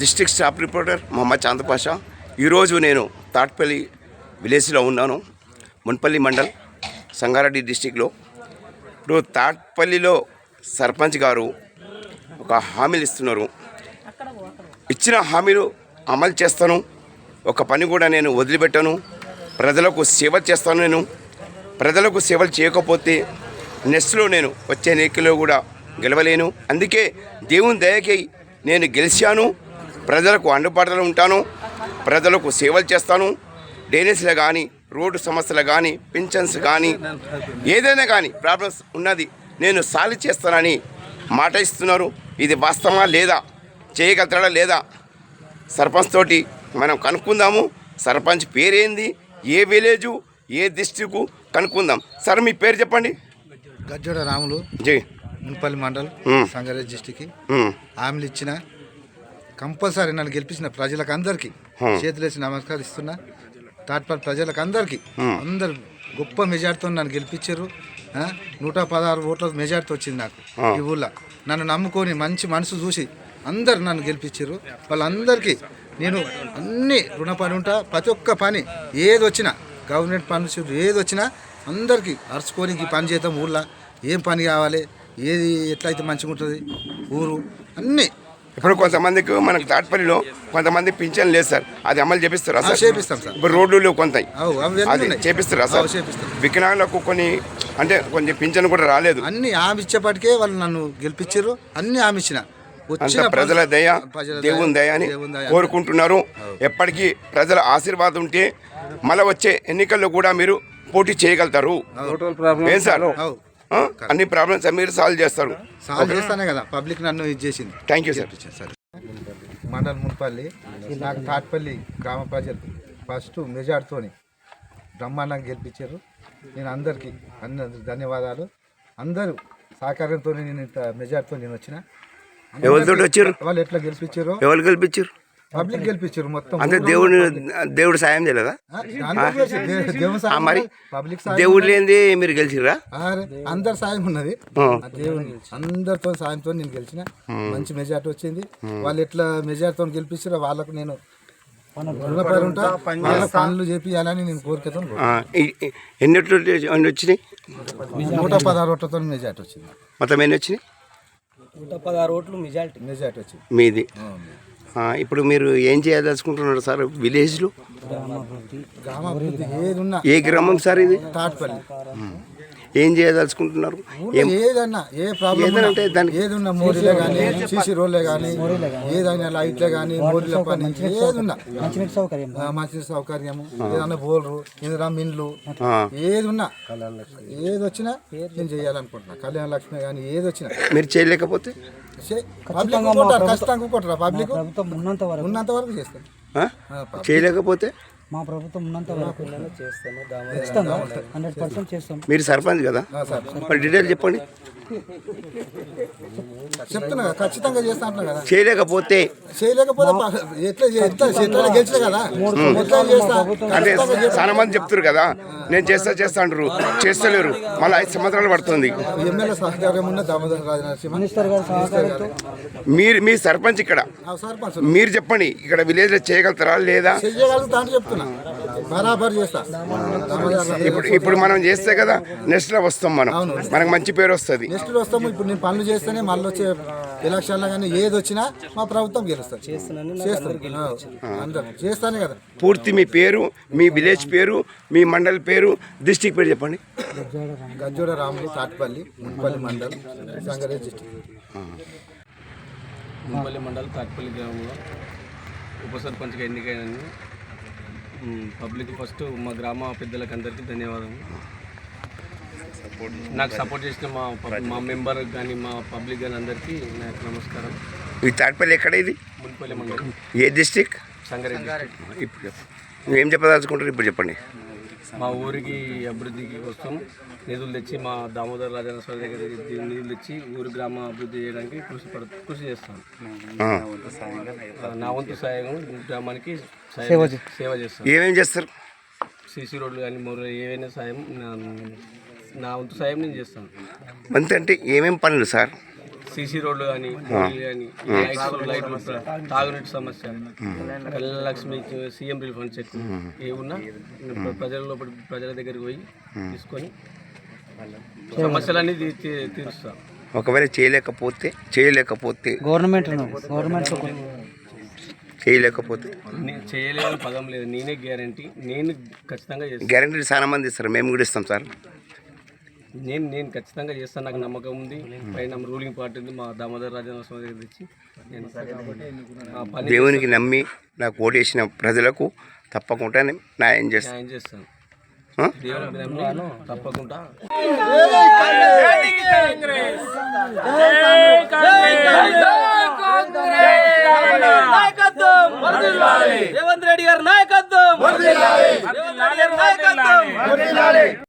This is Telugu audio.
District staff reporter Mohammed Chand Pasha ఈరోజు నేను తాట్పల్లి విలేజ్లో ఉన్నాను మున్పల్లి మండల్ సంగారెడ్డి డిస్టిక్లో ఇప్పుడు తాట్పల్లిలో సర్పంచ్ గారు ఒక హామీలు ఇస్తున్నారు. ఇచ్చిన హామీలు అమలు చేస్తాను ఒక పని కూడా నేను వదిలిపెట్టాను ప్రజలకు సేవ చేస్తాను నేను. ప్రజలకు సేవలు చేయకపోతే నెక్స్ట్లో నేను వచ్చే ఎన్నికల్లో కూడా గెలవలేను. అందుకే దేవుని దయకి నేను గెలిచాను. ప్రజలకు అందుబాటులో ఉంటాను ప్రజలకు సేవలు చేస్తాను. డ్రైనేజీలు కానీ రోడ్డు సమస్యలు కానీ పింఛన్స్ కానీ ఏదైనా కానీ ప్రాబ్లమ్స్ ఉన్నది నేను సాల్వ్ చేస్తానని మాట ఇస్తున్నారు. ఇది వాస్తవమా లేదా? చేయగలుగుతాడా లేదా? సర్పంచ్ తోటి మనం కనుక్కుందాము. సర్పంచ్ పేరేంది? ఏ విలేజు? ఏ డిస్టిక్ కనుక్కుందాం. సార్ మీ పేరు చెప్పండి. గజ్జోడ రాములు జై. మున్పల్లి మండల్. సంగారెడ్డి డిస్టిక్కి. ఉమ్, హామీలు ఇచ్చిన కంపల్సరీ నన్ను గెలిపించిన ప్రజలకు అందరికీ. చేతులేసి నమస్కరిస్తున్నా. తాట్పల్లి ప్రజలకు అందరికీ. అందరు గొప్ప మెజార్టీతో నన్ను గెలిపించారు. నూట పదహారు ఓట్ల మెజార్టీ వచ్చింది నాకు. ఈ ఊళ్ళో. నన్ను నమ్ముకొని మంచి మనసు చూసి అందరు నన్ను గెలిపించారు. వాళ్ళందరికీ నేను అన్ని రుణపడి ఉంటా. ప్రతి ఒక్క పని ఏది వచ్చినా గవర్నమెంట్ పని ఏది వచ్చినా అందరికీ అరుచుకొని ఈ పని చేద్దాం ఊళ్ళో. ఏం పని కావాలి? ఏది ఎట్లయితే మంచిగా ఉంటుంది ఊరు. అన్నీ ఇప్పుడు కొంతమందికి మనకు తాట్పల్లిలో కొంతమంది పింఛన్ లేదు సార్. అది అమలు చేపిస్తారా సార్? చేపిస్తాం సార్. ఇప్పుడు రోడ్లు కొంత. అది. చేపిస్తారా సార్. వికలాంగులకు కొన్ని అంటే కొంచెం పింఛన్ కూడా రాలేదు. అన్ని ఆమె ఇచ్చేపటికే వాళ్ళు నన్ను గెలిపించారు. అన్ని ఆమె ఇచ్చిన. అంత ప్రజల దయ దేవుని దయ అని. కోరుకుంటున్నారు. ఎప్పటికీ ప్రజల ఆశీర్వాదం ఉంటే మళ్ళీ వచ్చే ఎన్నికల్లో కూడా మీరు పోటీ చేయగలుగుతారు. ఏం సార్? అన్ని ప్రాబ్లమ్స్ మీరు సాల్వ్ చేస్తారు సాల్వ్ చేస్తానే కదా. పబ్లిక్ నన్ను ఇది చేసింది. Thank you sir mandal Munpalli నాకు తాట్పల్లి గ్రామ ప్రజలు ఫస్ట్ మెజార్టీతోని బ్రహ్మాండంగా గెలిపించారు. నేను అందరికీ అన్ని ధన్యవాదాలు. అందరూ సహకారంతో నేను ఇంత మెజార్టీతో నేను వచ్చిన. ఎవరితోటి వచ్చారు? వాళ్ళు ఎట్లా గెలిపించారో ఎవరు గెలిపించారు? పబ్లిక్ గెలిపించారు మొత్తం. అంటే దేవుడు దేవుడు సాయం చేయలేదా? మరి పబ్లిక్ దేవుడు. లేనిది మీరు గెలిచిర్రా? అరే, అందరి సాయం ఉన్నది. దేవుని అందరితో సాయంతో నేను గెలిచిన. మంచి మెజార్టీ వచ్చింది. వాళ్ళు ఎట్లా మెజార్టీతో గెలిపిస్తారో వాళ్ళకు నేను పనులు చేపియాలని నేను కోరికతో ఎన్ని ఎన్ని వచ్చినాయి? నూట పదహారు ఓట్లతో మెజార్టీ వచ్చింది. మొత్తం ఎన్ని వచ్చినాయి? నూట పదహారు ఓట్లు మెజారిటీ. మెజార్టీ వచ్చింది. మీది. ఇప్పుడు మీరు ఏం చేయదలుచుకుంటున్నారు సార్ విలేజ్లో? ఏ గ్రామం సార్ ఇది? తాటిపల్లి. ఏం చేయదలుచుకుంటున్నారు? ఏదన్నా ఏ ప్రాబ్లం ఏదైనా అంటే దానికి మోరీలే కానీ సీసీ రోడ్లే కానీ ఏదైనా లైట్లే కానీ మోరీల పని ఏది ఉన్నా మంచినీటి సౌకర్యం. ఆ, మంచి సౌకర్యము ఏదన్నా బోర్లు ఏదైనా మిన్లు ఏది ఉన్నా ఏది వచ్చినా నేను చేయాలనుకుంటున్నా. కళ్యాణ లక్ష్మి కానీ ఏది వచ్చినా మీరు చేయలేకపోతే? పబ్లిక్ కొట్టారు ఖచ్చితంగా కొట్టరా? పబ్లిక్ ప్రభుత్వం ఉన్నంత వరకు. ఉన్నంత వరకు చేస్తాను ఆ? చేయలేకపోతే? మా ప్రభుత్వం ఉన్నంత వరకు. చేస్తాము ఖచ్చితంగా హండ్రెడ్ పర్సెంట్ చేస్తాం. మీరు సర్పంచ్ కదా? సార్ మరి డీటెయిల్ చెప్పండి. చెప్తున్నా ఖచ్చితంగా చేస్తా అంటున్నా కదా. చేయలేకపోతే చేయలేకపోతే ప- ఎట్లా చే- ఎట్లా ఎట్లా గెలిచిన కదా ఎట్లా చేస్తా అంటే చాలా మంది చెప్తారు కదా నేను చేస్తా చేస్తా అంటారు. చేస్తలేరు. మళ్ళీ ఐదు సంవత్సరాలు పడుతుంది. ఎమ్మెల్యే సహకారం ఉన్న దామోదర్ మీరు మీ సర్పంచ్ ఇక్కడ. మీరు చెప్పండి ఇక్కడ విలేజ్లో చేయగలుగుతారా లేదా? చెయ్యగలుగుతా అని చెప్తున్నా. బరాబర్ చేస్తా. ఇప్పుడు ఇప్పుడు మనం చేస్తే కదా నెక్స్ట్లో వస్తాం మనం. మనకు మంచి పేరు వస్తుంది. నెక్స్ట్ వస్తాము ఇప్పుడు నేను పనులు చేస్తేనే మళ్ళీ వచ్చే ఎలక్షన్లో కానీ ఏది వచ్చినా మా ప్రభుత్వం గెలుస్తుంది. చేస్తాను చేస్తానే కదా. పూర్తి మీ పేరు మీ విలేజ్ పేరు మీ మండల్ పేరు డిస్టిక్ పేరు చెప్పండి. గజ్జోడ రాములు తాటిపల్లి మున్పల్లి మండల్ సంగారెడ్డి డిస్ట్రిక్ట్ మున్పల్లి మండలం తాటిపల్లి గ్రామంలో ఉప సర్పంచ్గా ఎన్నికైన పబ్లిక్ ఫస్ట్ మా గ్రామ పెద్దలకు అందరికీ ధన్యవాదాలు నాకు సపోర్ట్ చేసిన మా మా మెంబర్ కానీ మా పబ్లిక్ కానీ అందరికీ నాకు నమస్కారం. ఈ తాటిపల్లి ఎక్కడ ఇది? మున్పల్లి మండలం. ఏ డిస్టిక్ సంగారెడ్డి. ఇప్పుడు ఏం చెప్పదలుచుకుంటారు ఇప్పుడు చెప్పండి. మా ఊరికి అభివృద్ధికి కోసం నిధులు తెచ్చి మా దామోదర్ రాజన్న స్వామి దగ్గర నిధులు తెచ్చి ఊరి గ్రామ అభివృద్ధి చేయడానికి కృషి పడ కృషి చేస్తాను. నా వంతు సాయం గ్రామానికి సాయం- సేవ చేస్తాను ఏమేం చేస్తారు? సీసీ రోడ్లు కానీ మరో ఏవైనా సాయం నా నా వంతు సాయం నేను చేస్తాను. అంతే అంటే ఏమేం పనులు సార్? సీసీ రోడ్లు కానీ కానీ లైట్లు తాగునీటి సమస్య. Kalyana Lakshmi CM relief fund cheque ఏ ఉన్నా ప్రజల లోపల ప్రజల దగ్గరికి పోయి తీసుకొని సమస్యలన్నీ తీరుస్తాం. ఒకవేళ చేయలేకపోతే చేయలేకపోతే గవర్నమెంట్ గవర్నమెంట్ చేయలేకపోతే? చేయలేని పదం లేదు. నేనే గ్యారంటీ. నేను ఖచ్చితంగా గ్యారంటీ చాలా మంది ఇస్తారు. మేము కూడా ఇస్తాం సార్. నేను నేను ఖచ్చితంగా చేస్తాను నాకు నమ్మకం ఉంది పైన రూలింగ్ పార్టీ ఉంది మా దామోదర్ రాజేంద్ర స్వామి దగ్గర తెచ్చి నేను దేవునికి నమ్మి నాకు ఓటేసిన ప్రజలకు తప్పకుండా న్యాయం చేస్తాను న్యాయం చేస్తాను? దేవునికి నమ్మి తప్పకుండా రేవంత్ రెడ్డి గారి నాయకత్వం రేవంత్ రెడ్డి గారి నాయకత్వం